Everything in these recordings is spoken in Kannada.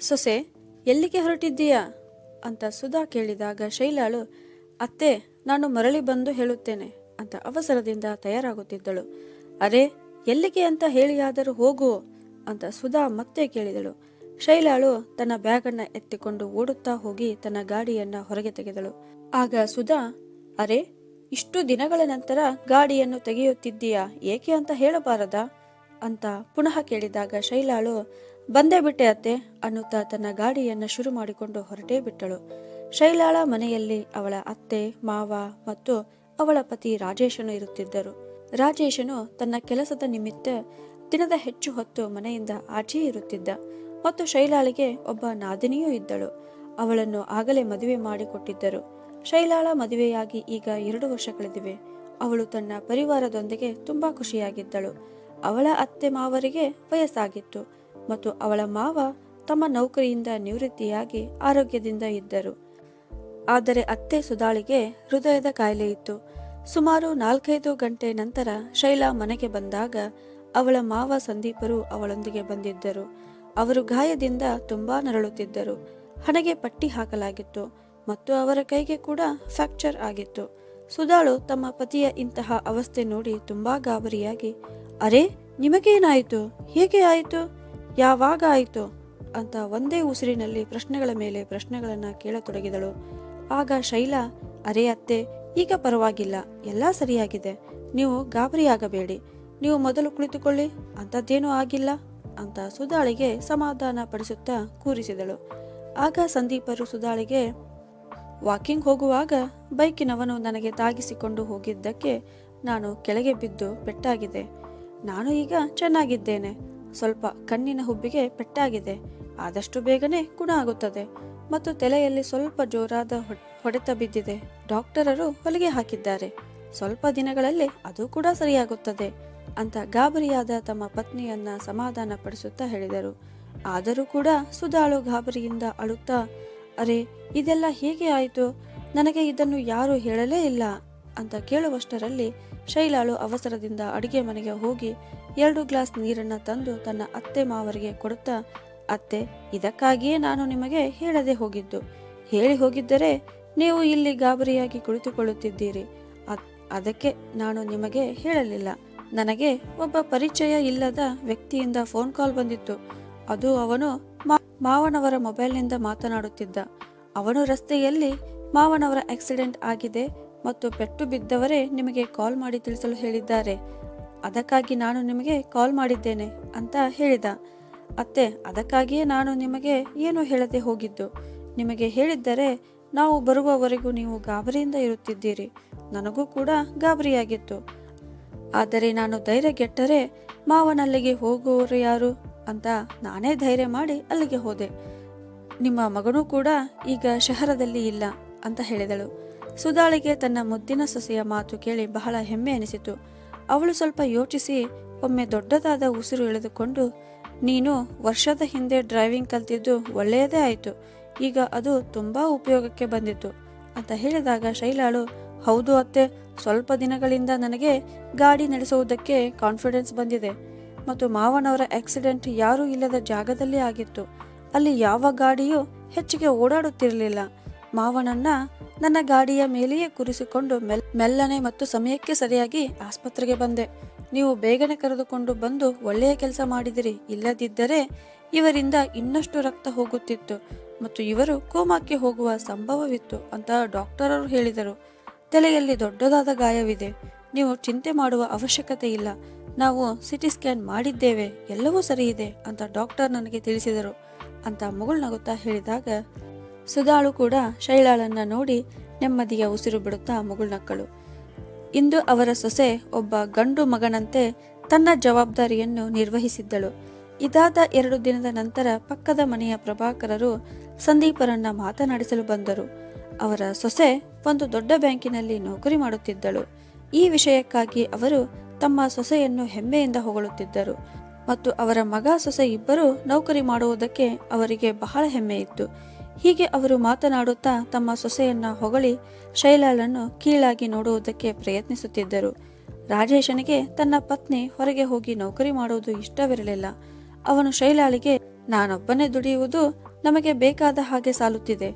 ಸೊಸೆ, ಎಲ್ಲಿಗೆ ಹೊರಟಿದ್ದೀಯಾ? ಅಂತ ಸುಧಾ ಕೇಳಿದಾಗ ಶೈಲಾಳು, ಅತ್ತೆ, ನಾನು ಮರಳಿ ಬಂದು ಹೇಳುತ್ತೇನೆ ಅಂತ ಅವಸರದಿಂದ ತಯಾರಾಗುತ್ತಿದ್ದಳು. ಅರೆ, ಎಲ್ಲಿಗೆ ಅಂತ ಹೇಳಿಯಾದರೂ ಹೋಗು ಅಂತ ಸುಧಾ ಮತ್ತೆ ಕೇಳಿದಳು. ಶೈಲಾಳು ತನ್ನ ಬ್ಯಾಗನ್ನ ಎತ್ತಿಕೊಂಡು ಓಡುತ್ತಾ ಹೋಗಿ ತನ್ನ ಗಾಡಿಯನ್ನ ಹೊರಗೆ ತೆಗೆದಳು. ಆಗ ಸುಧಾ, ಅರೆ, ಇಷ್ಟು ದಿನಗಳ ನಂತರ ಗಾಡಿಯನ್ನು ತೆಗೆಯುತ್ತಿದ್ದೀಯಾ? ಏಕೆ ಅಂತ ಹೇಳಬಾರದಾ? ಅಂತ ಪುನಃ ಕೇಳಿದಾಗ ಶೈಲಾಳು ಬಂದೇ ಬಿಟ್ಟೆ ಅತ್ತೆ, ಅನ್ನುತ್ತಾ ತನ್ನ ಗಾಡಿಯನ್ನ ಶುರು ಮಾಡಿಕೊಂಡು ಹೊರಟೇ ಬಿಟ್ಟಳು. ಶೈಲಾಳ ಮನೆಯಲ್ಲಿ ಅವಳ ಅತ್ತೆ, ಮಾವ ಮತ್ತು ಅವಳ ಪತಿ ರಾಜೇಶನು ಇರುತ್ತಿದ್ದರು. ರಾಜೇಶನು ತನ್ನ ಕೆಲಸದ ನಿಮಿತ್ತ ದಿನದ ಹೆಚ್ಚು ಹೊತ್ತು ಮನೆಯಿಂದ ಆಚೆ ಇರುತ್ತಿದ್ದ ಮತ್ತು ಶೈಲಾಳಿಗೆ ಒಬ್ಬ ನಾದಿನಿಯೂ ಇದ್ದಳು. ಅವಳನ್ನು ಆಗಲೇ ಮದುವೆ ಮಾಡಿಕೊಟ್ಟಿದ್ದರು. ಶೈಲಾಳ ಮದುವೆಯಾಗಿ ಈಗ ಎರಡು ವರ್ಷ ಕಳೆದಿವೆ ಅವಳು ತನ್ನ ಪರಿವಾರದೊಂದಿಗೆ ತುಂಬಾ ಖುಷಿಯಾಗಿದ್ದಳು. ಅವಳ ಅತ್ತೆ ಮಾವರಿಗೆ ವಯಸ್ಸಾಗಿತ್ತು. ಮತ್ತು ಅವಳ ಮಾವ ತಮ್ಮ ನೌಕರಿಯಿಂದ ನಿವೃತ್ತಿಯಾಗಿ ಆರೋಗ್ಯದಿಂದ ಇದ್ದರು. ಆದರೆ ಅತ್ತೆ ಸುಧಾಳಿಗೆ ಹೃದಯದ ಕಾಯಿಲೆ ಇತ್ತು. ಸುಮಾರು ನಾಲ್ಕೈದು ಗಂಟೆ ನಂತರ ಶೈಲಾ ಮನೆಗೆ ಬಂದಾಗ ಅವಳ ಮಾವ ಸಂದೀಪರು ಅವಳೊಂದಿಗೆ ಬಂದಿದ್ದರು. ಅವರು ಗಾಯದಿಂದ ತುಂಬಾ ನರಳುತ್ತಿದ್ದರು. ಹಣೆಗೆ ಪಟ್ಟಿ ಹಾಕಲಾಗಿತ್ತು ಮತ್ತು ಅವರ ಕೈಗೆ ಕೂಡ ಫ್ರಾಕ್ಚರ್ ಆಗಿತ್ತು. ಸುಧಾಳು ತಮ್ಮ ಪತಿಯ ಇಂತಹ ಅವಸ್ಥೆ ನೋಡಿ ತುಂಬಾ ಗಾಬರಿಯಾಗಿ, ಅರೆ, ನಿಮಗೇನಾಯಿತು? ಹೇಗೆ ಆಯಿತು? ಯಾವಾಗ ಆಯಿತು ಅಂತ ಒಂದೇ ಉಸಿರಿನಲ್ಲಿ ಪ್ರಶ್ನೆಗಳ ಮೇಲೆ ಪ್ರಶ್ನೆಗಳನ್ನು ಕೇಳತೊಡಗಿದಳು. ಆಗ ಶೈಲಾ, ಅರೆ ಅತ್ತೆ, ಈಗ ಪರವಾಗಿಲ್ಲ, ಎಲ್ಲ ಸರಿಯಾಗಿದೆ. ನೀವು ಗಾಬರಿಯಾಗಬೇಡಿ ನೀವು ಮೊದಲು ಕುಳಿತುಕೊಳ್ಳಿ, ಅಂಥದ್ದೇನೂ ಆಗಿಲ್ಲ ಅಂತ ಸುಧಾಳಿಗೆ ಸಮಾಧಾನ ಪಡಿಸುತ್ತಾ ಕೂರಿಸಿದಳು. ಆಗ ಸಂದೀಪರು ಸುಧಾಳಿಗೆ, ವಾಕಿಂಗ್ ಹೋಗುವಾಗ ಬೈಕಿನವನು ನನಗೆ ತಾಗಿಸಿಕೊಂಡು ಹೋಗಿದ್ದಕ್ಕೆ ನಾನು ಕೆಳಗೆ ಬಿದ್ದು ಪೆಟ್ಟಾಗಿದೆ. ನಾನು ಈಗ ಚೆನ್ನಾಗಿದ್ದೇನೆ. ಸ್ವಲ್ಪ ಕಣ್ಣಿನ ಹುಬ್ಬಿಗೆ ಪೆಟ್ಟಾಗಿದೆ. ಆದಷ್ಟು ಬೇಗನೆ ಗುಣ ಆಗುತ್ತದೆ. ಮತ್ತು ತಲೆಯಲ್ಲಿ ಸ್ವಲ್ಪ ಜೋರಾದ ಹೊಡೆತ ಬಿದ್ದಿದೆ. ಡಾಕ್ಟರರು ಹೊಲಿಗೆ ಹಾಕಿದ್ದಾರೆ. ಸ್ವಲ್ಪ ದಿನಗಳಲ್ಲಿ ಅದು ಕೂಡ ಸರಿಯಾಗುತ್ತದೆ ಅಂತ ಗಾಬರಿಯಾದ ತಮ್ಮ ಪತ್ನಿಯನ್ನ ಸಮಾಧಾನ ಪಡಿಸುತ್ತಾ ಹೇಳಿದರು. ಆದರೂ ಕೂಡ ಸುಧಾಳು ಗಾಬರಿಯಿಂದ ಅಳುತ್ತಾ, ಅರೆ, ಇದೆಲ್ಲ ಹೇಗೆ ಆಯಿತು? ನನಗೆ ಇದನ್ನು ಯಾರು ಹೇಳಲೇ ಇಲ್ಲ ಅಂತ ಕೇಳುವಷ್ಟರಲ್ಲಿ ಶೈಲಾಳು ಅವಸರದಿಂದ ಅಡಿಗೆ ಮನೆಗೆ ಹೋಗಿ ಎರಡು ಗ್ಲಾಸ್ ನೀರನ್ನ ತಂದು ತನ್ನ ಅತ್ತೆ ಮಾವರಿಗೆ ಕೊಡುತ್ತಾ, ಅತ್ತೆ, ಇದಕ್ಕಾಗಿಯೇ ನಾನು ನಿಮಗೆ ಹೇಳದೆ ಹೋಗಿದ್ದು. ಹೇಳಿ ಹೋಗಿದ್ದರೆ ನೀವು ಇಲ್ಲಿ ಗಾಬರಿಯಾಗಿ ಕುಳಿತುಕೊಳ್ಳುತ್ತಿದ್ದೀರಿ. ಅದಕ್ಕೆ ನಾನು ನಿಮಗೆ ಹೇಳಲಿಲ್ಲ. ನನಗೆ ಒಬ್ಬ ಪರಿಚಯ ಇಲ್ಲದ ವ್ಯಕ್ತಿಯಿಂದ ಫೋನ್ ಕಾಲ್ ಬಂದಿತ್ತು. ಅದು ಅವನು ಮಾವನವರ ಮೊಬೈಲ್ನಿಂದ ಮಾತನಾಡುತ್ತಿದ್ದ. ಅವನು ರಸ್ತೆಯಲ್ಲಿ ಮಾವನವರ ಆಕ್ಸಿಡೆಂಟ್ ಆಗಿದೆ. ಮತ್ತು ಪೆಟ್ಟು ಬಿದ್ದವರೇ ನಿಮಗೆ ಕಾಲ್ ಮಾಡಿ ತಿಳಿಸಲು ಹೇಳಿದ್ದಾರೆ. ಅದಕ್ಕಾಗಿ ನಾನು ನಿಮಗೆ ಕಾಲ್ ಮಾಡಿದ್ದೇನೆ ಅಂತ ಹೇಳಿದ. ಅತ್ತೆ, ಅದಕ್ಕಾಗಿಯೇ ನಾನು ನಿಮಗೆ ಏನು ಹೇಳದೆ ಹೋಗಿದ್ದು? ನಿಮಗೆ ಹೇಳಿದ್ದರೆ ನಾವು ಬರುವವರೆಗೂ ನೀವು ಗಾಬರಿಯಿಂದ ಇರುತ್ತಿದ್ದೀರಿ. ನನಗೂ ಕೂಡ ಗಾಬರಿಯಾಗಿತ್ತು. ಆದರೆ ನಾನು ಧೈರ್ಯಗೆಟ್ಟರೆ ಮಾವನಲ್ಲಿಗೆ ಹೋಗುವವರು ಯಾರು ಅಂತ ನಾನೇ ಧೈರ್ಯ ಮಾಡಿ ಅಲ್ಲಿಗೆ ಹೋದೆ. ನಿಮ್ಮ ಮಗನೂ ಕೂಡ ಈಗ ಶಹರದಲ್ಲಿ ಇಲ್ಲ ಅಂತ ಹೇಳಿದಳು. ಸುಧಾಳಿಗೆ ತನ್ನ ಮುದ್ದಿನ ಸೊಸೆಯ ಮಾತು ಕೇಳಿ ಬಹಳ ಹೆಮ್ಮೆ ಅನಿಸಿತು. ಅವಳು ಸ್ವಲ್ಪ ಯೋಚಿಸಿ, ಒಮ್ಮೆ ದೊಡ್ಡದಾದ ಉಸಿರು ಎಳೆದುಕೊಂಡು, ನೀನು ವರ್ಷದ ಹಿಂದೆ ಡ್ರೈವಿಂಗ್ ಕಲ್ತಿದ್ದು ಒಳ್ಳೆಯದೇ ಆಯಿತು. ಈಗ ಅದು ತುಂಬಾ ಉಪಯೋಗಕ್ಕೆ ಬಂದಿತ್ತು. ಅಂತ ಹೇಳಿದಾಗ ಶೈಲಾಳು, ಹೌದು ಅತ್ತೆ, ಸ್ವಲ್ಪ ದಿನಗಳಿಂದ ನನಗೆ ಗಾಡಿ ನಡೆಸುವುದಕ್ಕೆ ಕಾನ್ಫಿಡೆನ್ಸ್ ಬಂದಿದೆ. ಮತ್ತು ಮಾವನವರ ಆಕ್ಸಿಡೆಂಟ್ ಯಾರೂ ಇಲ್ಲದ ಜಾಗದಲ್ಲಿ ಆಗಿತ್ತು. ಅಲ್ಲಿ ಯಾವ ಗಾಡಿಯೂ ಹೆಚ್ಚಿಗೆ ಓಡಾಡುತ್ತಿರಲಿಲ್ಲ. ಮಾವನನ್ನ ನನ್ನ ಗಾಡಿಯ ಮೇಲೆಯೇ ಕೂರಿಸಿಕೊಂಡು ಮೆಲ್, ಮೆಲ್ಲನೆ ಮತ್ತು ಸಮಯಕ್ಕೆ ಸರಿಯಾಗಿ ಆಸ್ಪತ್ರೆಗೆ ಬಂದೆ. ನೀವು ಬೇಗನೆ ಕರೆದುಕೊಂಡು ಬಂದು ಒಳ್ಳೆಯ ಕೆಲಸ ಮಾಡಿದಿರಿ. ಇಲ್ಲದಿದ್ದರೆ ಇವರಿಂದ ಇನ್ನಷ್ಟು ರಕ್ತ ಹೋಗುತ್ತಿತ್ತು ಮತ್ತು ಇವರು ಕೋಮಾಕ್ಕೆ ಹೋಗುವ ಸಂಭವವಿತ್ತು ಅಂತ ಡಾಕ್ಟರರು ಹೇಳಿದರು. ತಲೆಯಲ್ಲಿ ದೊಡ್ಡದಾದ ಗಾಯವಿದೆ. ನೀವು ಚಿಂತೆ ಮಾಡುವ ಅವಶ್ಯಕತೆ ಇಲ್ಲ. ನಾವು ಸಿಟಿ ಸ್ಕ್ಯಾನ್ ಮಾಡಿದ್ದೇವೆ. ಎಲ್ಲವೂ ಸರಿ ಇದೆ ಅಂತ ಡಾಕ್ಟರ್ ನನಗೆ ತಿಳಿಸಿದರು. ಅಂತ ಮುಗುಳ್ನಗುತ್ತಾ ಹೇಳಿದಾಗ ಸುಧಾಳು ಕೂಡ ಶೈಲಾಳನ್ನ ನೋಡಿ ನೆಮ್ಮದಿಯ ಉಸಿರು ಬಿಡುತ್ತಾ ಮುಗುಳ್ನಕ್ಕಳು ಇಂದು ಅವರ ಸೊಸೆ ಒಬ್ಬ ಗಂಡು ಮಗನಂತೆ ತನ್ನ ಜವಾಬ್ದಾರಿಯನ್ನು ನಿರ್ವಹಿಸಿದ್ದಳು. ಇದಾದ ಎರಡು ದಿನದ ನಂತರ ಪಕ್ಕದ ಮನೆಯ ಪ್ರಭಾಕರರು ಸಂದೀಪರನ್ನ ಮಾತನಾಡಿಸಲು ಬಂದರು. ಅವರ ಸೊಸೆ ಒಂದು ದೊಡ್ಡ ಬ್ಯಾಂಕಿನಲ್ಲಿ ನೌಕರಿ ಮಾಡುತ್ತಿದ್ದಳು. ಈ ವಿಷಯಕ್ಕಾಗಿ ಅವರು ತಮ್ಮ ಸೊಸೆಯನ್ನು ಹೆಮ್ಮೆಯಿಂದ ಹೊಗಳುತ್ತಿದ್ದರು. ಮತ್ತು ಅವರ ಮಗ ಸೊಸೆ ಇಬ್ಬರು ನೌಕರಿ ಮಾಡುವುದಕ್ಕೆ ಅವರಿಗೆ ಬಹಳ ಹೆಮ್ಮೆ ಇತ್ತು ಹೀಗೆ ಅವರು ಮಾತನಾಡುತ್ತಾ ತಮ್ಮ ಸೊಸೆಯನ್ನ ಹೊಗಳಿ ಶೈಲಾಲನ್ನು ಕೀಳಾಗಿ ನೋಡುವುದಕ್ಕೆ ಪ್ರಯತ್ನಿಸುತ್ತಿದ್ದರು. ರಾಜೇಶನಿಗೆ ತನ್ನ ಪತ್ನಿ ಹೊರಗೆ ಹೋಗಿ ನೌಕರಿ ಮಾಡುವುದು ಇಷ್ಟವಿರಲಿಲ್ಲ. ಅವನು ಶೈಲಾಳಿಗೆ ನಾನೊಬ್ಬನೇ ದುಡಿಯುವುದು ನಮಗೆ ಬೇಕಾದ ಹಾಗೆ ಸಾಲುತ್ತಿದೆ.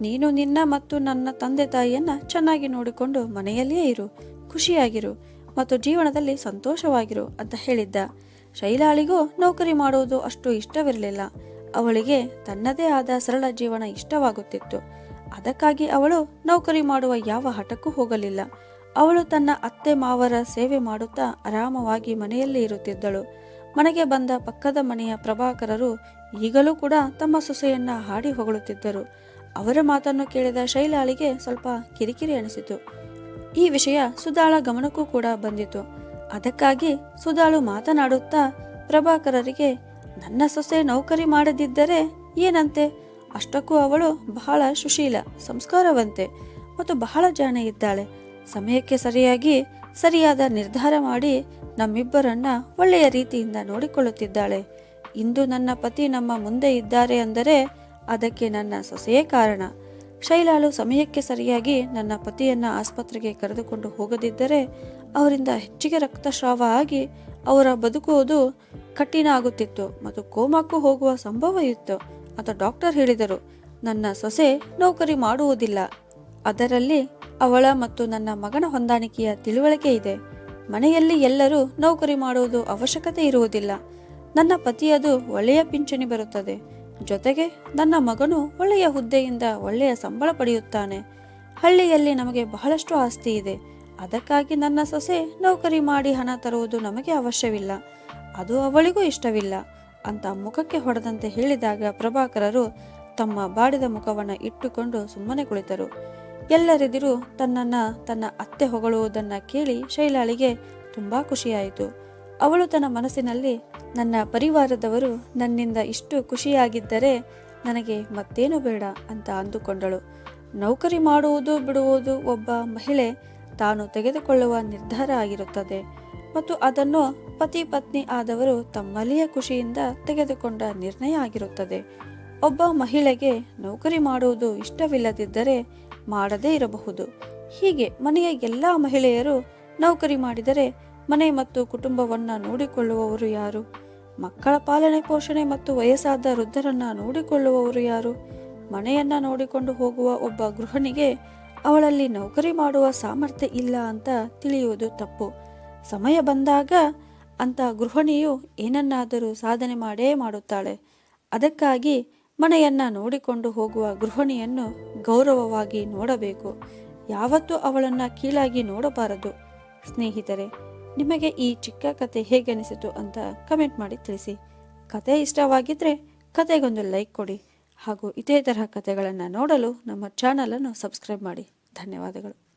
ನೀನು ನಿನ್ನ ಮತ್ತು ನನ್ನ ತಂದೆ ತಾಯಿಯನ್ನ ಚೆನ್ನಾಗಿ ನೋಡಿಕೊಂಡು ಮನೆಯಲ್ಲಿಯೇ ಇರು, ಖುಷಿಯಾಗಿರು ಮತ್ತು ಜೀವನದಲ್ಲಿ ಸಂತೋಷವಾಗಿರು ಅಂತ ಹೇಳಿದ್ದ. ಶೈಲಾಳಿಗೂ ನೌಕರಿ ಮಾಡುವುದು ಅಷ್ಟು ಇಷ್ಟವಿರಲಿಲ್ಲ. ಅವಳಿಗೆ ತನ್ನದೇ ಆದ ಸರಳ ಜೀವನ ಇಷ್ಟವಾಗುತ್ತಿತ್ತು. ಅದಕ್ಕಾಗಿ ಅವಳು ನೌಕರಿ ಮಾಡುವ ಯಾವ ಹಠಕ್ಕೂ ಹೋಗಲಿಲ್ಲ. ಅವಳು ತನ್ನ ಅತ್ತೆ ಮಾವರ ಸೇವೆ ಮಾಡುತ್ತಾ ಆರಾಮವಾಗಿ ಮನೆಯಲ್ಲಿ ಇರುತ್ತಿದ್ದಳು. ಮನೆಗೆ ಬಂದ ಪಕ್ಕದ ಮನೆಯ ಪ್ರಭಾಕರರು ಈಗಲೂ ಕೂಡ ತಮ್ಮ ಸೊಸೆಯನ್ನ ಹಾಡಿ ಹೊಗಳುತ್ತಿದ್ದರು. ಅವರ ಮಾತನ್ನು ಕೇಳಿದ ಶೈಲಾಳಿಗೆ ಸ್ವಲ್ಪ ಕಿರಿಕಿರಿ ಅನಿಸಿತು. ಈ ವಿಷಯ ಸುಧಾಳ ಗಮನಕ್ಕೂ ಕೂಡ ಬಂದಿತು. ಅದಕ್ಕಾಗಿ ಸುಧಾಳು ಮಾತನಾಡುತ್ತಾ ಪ್ರಭಾಕರರಿಗೆ ನನ್ನ ಸೊಸೆ ನೌಕರಿ ಮಾಡದಿದ್ದರೆ ಏನಂತೆ? ಅಷ್ಟಕ್ಕೂ ಅವಳು ಬಹಳ ಸುಶೀಲ, ಸಂಸ್ಕಾರವಂತೆ ಮತ್ತು ಬಹಳ ಜಾಣೆ ಇದ್ದಾಳೆ. ಸಮಯಕ್ಕೆ ಸರಿಯಾಗಿ ಸರಿಯಾದ ನಿರ್ಧಾರ ಮಾಡಿ ನಮ್ಮಿಬ್ಬರನ್ನ ಒಳ್ಳೆಯ ರೀತಿಯಿಂದ ನೋಡಿಕೊಳ್ಳುತ್ತಿದ್ದಾಳೆ. ಇಂದು ನನ್ನ ಪತಿ ನಮ್ಮ ಮುಂದೆ ಇದ್ದಾರೆ ಅಂದರೆ ಅದಕ್ಕೆ ನನ್ನ ಸೊಸೆಯೇ ಕಾರಣ. ಶೈಲಾಳು ಸಮಯಕ್ಕೆ ಸರಿಯಾಗಿ ನನ್ನ ಪತಿಯನ್ನ ಆಸ್ಪತ್ರೆಗೆ ಕರೆದುಕೊಂಡು ಹೋಗದಿದ್ದರೆ ಅವರಿಂದ ಹೆಚ್ಚಿಗೆ ರಕ್ತಸ್ರಾವ ಆಗಿ ಅವರ ಬದುಕುವುದು ಕಠಿಣ ಆಗುತ್ತಿತ್ತು ಮತ್ತು ಕೋಮಾಕ್ಕೂ ಹೋಗುವ ಸಂಭವ ಇತ್ತು. ಅಂತ ಡಾಕ್ಟರ್ ಹೇಳಿದರು, ನನ್ನ ಸೊಸೆ ನೌಕರಿ ಮಾಡುವುದಿಲ್ಲ. ಅದರಲ್ಲಿ ಅವಳ ಮತ್ತು ನನ್ನ ಮಗನ ಹೊಂದಾಣಿಕೆಯ ತಿಳುವಳಿಕೆ ಇದೆ. ಮನೆಯಲ್ಲಿ ಎಲ್ಲರೂ ನೌಕರಿ ಮಾಡುವುದು ಅವಶ್ಯಕತೆ ಇರುವುದಿಲ್ಲ. ನನ್ನ ಪತಿಯದು ಒಳ್ಳೆಯ ಪಿಂಚಣಿ ಬರುತ್ತದೆ. ಜೊತೆಗೆ ನನ್ನ ಮಗನು ಒಳ್ಳೆಯ ಹುದ್ದೆಯಿಂದ ಒಳ್ಳೆಯ ಸಂಬಳ ಪಡೆಯುತ್ತಾನೆ. ಹಳ್ಳಿಯಲ್ಲಿ ನಮಗೆ ಬಹಳಷ್ಟು ಆಸ್ತಿ ಇದೆ. ಅದಕ್ಕಾಗಿ ನನ್ನ ಸೊಸೆ ನೌಕರಿ ಮಾಡಿ ಹಣ ತರುವುದು ನಮಗೆ ಅವಶ್ಯವಿಲ್ಲ. ಅದು ಅವಳಿಗೂ ಇಷ್ಟವಿಲ್ಲ ಅಂತ ಮುಖಕ್ಕೆ ಹೊಡೆದಂತೆ ಹೇಳಿದಾಗ ಪ್ರಭಾಕರರು ತಮ್ಮ ಬಾಡಿದ ಮುಖವನ್ನು ಇಟ್ಟುಕೊಂಡು ಸುಮ್ಮನೆ ಕುಳಿತರು. ಎಲ್ಲರೆದಿರು ತನ್ನನ್ನ ತನ್ನ ಅತ್ತೆ ಹೊಗಳುವುದನ್ನು ಕೇಳಿ ಶೈಲಾಳಿಗೆ ತುಂಬಾ ಖುಷಿಯಾಯಿತು. ಅವಳು ತನ್ನ ಮನಸ್ಸಿನಲ್ಲಿ, ನನ್ನ ಪರಿವಾರದವರು ನನ್ನಿಂದ ಇಷ್ಟು ಖುಷಿಯಾಗಿದ್ದರೆ ನನಗೆ ಮತ್ತೇನು ಬೇಡ ಅಂತ ಅಂದುಕೊಂಡಳು. ನೌಕರಿ ಮಾಡುವುದು ಬಿಡುವುದು ಒಬ್ಬ ಮಹಿಳೆ ತಾನು ತೆಗೆದುಕೊಳ್ಳುವ ನಿರ್ಧಾರ ಆಗಿರುತ್ತದೆ. ಮತ್ತು ಅದನ್ನು ಪತಿ ಪತ್ನಿ ಆದವರು ತಮ್ಮಲ್ಲಿಯ ಖುಷಿಯಿಂದ ತೆಗೆದುಕೊಂಡ ನಿರ್ಣಯ ಆಗಿರುತ್ತದೆ. ಒಬ್ಬ ಮಹಿಳೆಗೆ ನೌಕರಿ ಮಾಡುವುದು ಇಷ್ಟವಿಲ್ಲದಿದ್ದರೆ ಮಾಡದೇ ಇರಬಹುದು. ಹೀಗೆ ಮನೆಯ ಎಲ್ಲ ಮಹಿಳೆಯರು ನೌಕರಿ ಮಾಡಿದರೆ ಮನೆ ಮತ್ತು ಕುಟುಂಬವನ್ನ ನೋಡಿಕೊಳ್ಳುವವರು ಯಾರು? ಮಕ್ಕಳ ಪಾಲನೆ, ಪೋಷಣೆ ಮತ್ತು ವಯಸ್ಸಾದ ವೃದ್ಧರನ್ನ ನೋಡಿಕೊಳ್ಳುವವರು ಯಾರು? ಮನೆಯನ್ನ ನೋಡಿಕೊಂಡು ಹೋಗುವ ಒಬ್ಬ ಗೃಹಿಣಿಗೆ ಅವಳಲ್ಲಿ ನೌಕರಿ ಮಾಡುವ ಸಾಮರ್ಥ್ಯ ಇಲ್ಲ ಅಂತ ತಿಳಿಯುವುದು ತಪ್ಪು. ಸಮಯ ಬಂದಾಗ ಅಂತ ಗೃಹಿಣಿಯು ಏನನ್ನಾದರೂ ಸಾಧನೆ ಮಾಡೇ ಮಾಡುತ್ತಾಳೆ. ಅದಕ್ಕಾಗಿ ಮನೆಯನ್ನ ನೋಡಿಕೊಂಡು ಹೋಗುವ ಗೃಹಿಣಿಯನ್ನು ಗೌರವವಾಗಿ ನೋಡಬೇಕು. ಯಾವತ್ತೂ ಅವಳನ್ನ ಕೀಳಾಗಿ ನೋಡಬಾರದು. ಸ್ನೇಹಿತರೆ, ನಿಮಗೆ ಈ ಚಿಕ್ಕ ಕತೆ ಹೇಗನಿಸಿತು ಅಂತ ಕಮೆಂಟ್ ಮಾಡಿ ತಿಳಿಸಿ. ಕತೆ ಇಷ್ಟವಾಗಿದ್ದರೆ ಕತೆಗೊಂದು ಲೈಕ್ ಕೊಡಿ ಹಾಗೂ ಇದೇ ತರಹ ಕತೆಗಳನ್ನು ನೋಡಲು ನಮ್ಮ ಚಾನಲನ್ನು ಸಬ್ಸ್ಕ್ರೈಬ್ ಮಾಡಿ. ಧನ್ಯವಾದಗಳು.